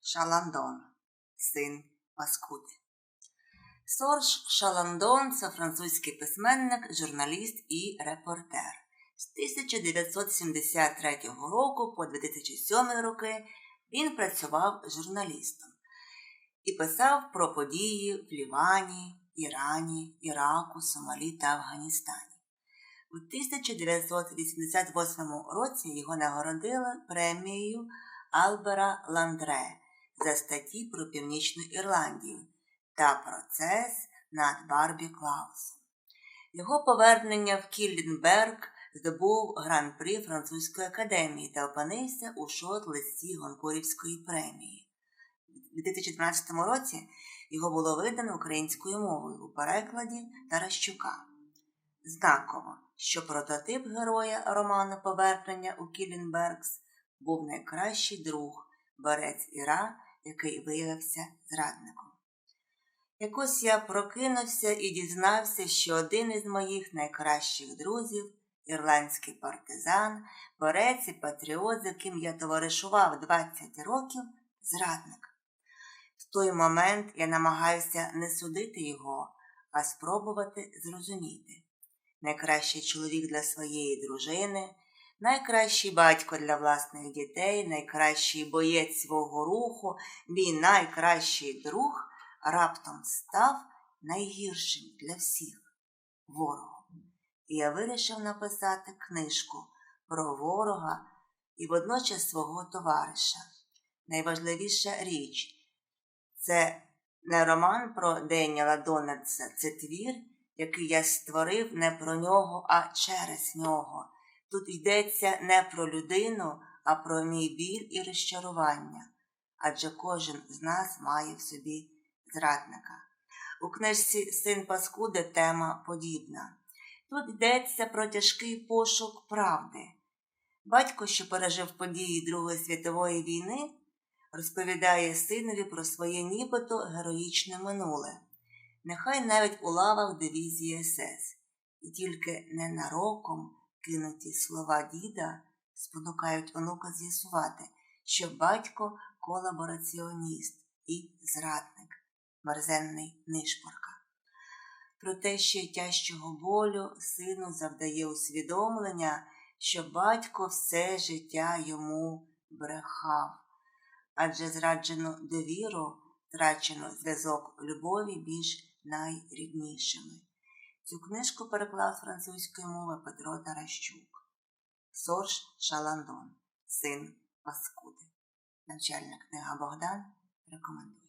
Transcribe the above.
Шаландон, син Паскуди. Сорж Шаландон це французький письменник, журналіст і репортер. З 1973 року по 2007 роки він працював журналістом і писав про події в Лівані, Ірані, Іраку, Сомалі та Афганістані. У 1988 році його нагородили премією Албера Ландре за статті про Північну Ірландію та процес над Барбі Клаусом. Його повернення в Кіллінберг здобув гран-прі Французької академії та опинився у шот-листі Гонкурівської премії. У 2012 році його було видано українською мовою у перекладі Таращука. Знаково, що прототип героя роману Повернення у Кілінбергс був найкращий друг борець Іра, який виявився зрадником. Якось я прокинувся і дізнався, що один із моїх найкращих друзів, ірландський партизан, борець і патріот, з яким я товаришував 20 років, зрадник. В той момент я намагаюся не судити його, а спробувати зрозуміти. Найкращий чоловік для своєї дружини, найкращий батько для власних дітей, найкращий боєць свого руху, мій найкращий друг раптом став найгіршим для всіх ворогом. І я вирішив написати книжку про ворога і водночас свого товариша. Найважливіша річ це не роман про Деніела Дональдса, це твір, який я створив не про нього, а через нього. Тут йдеться не про людину, а про мій біль і розчарування, адже кожен з нас має в собі зрадника. У книжці Син Паскуди тема подібна. Тут йдеться про тяжкий пошук правди. Батько, що пережив події Другої світової війни, розповідає синові про своє нібито героїчне минуле, нехай навіть у лавах дивізії СС, і тільки ненароком кинуті слова діда спонукають онука з'ясувати, що батько колабораціоніст і зрадник, мерзенний нишпорка. Про те, що тяжчого болю сину завдає усвідомлення, що батько все життя йому брехав адже зраджено довіру, втрачено зв'язок любові більш найріднішими. Цю книжку переклав французької мови Петро Таращук, Сорж Шаландон, син Паскуди. Навчальна книга Богдан рекомендує.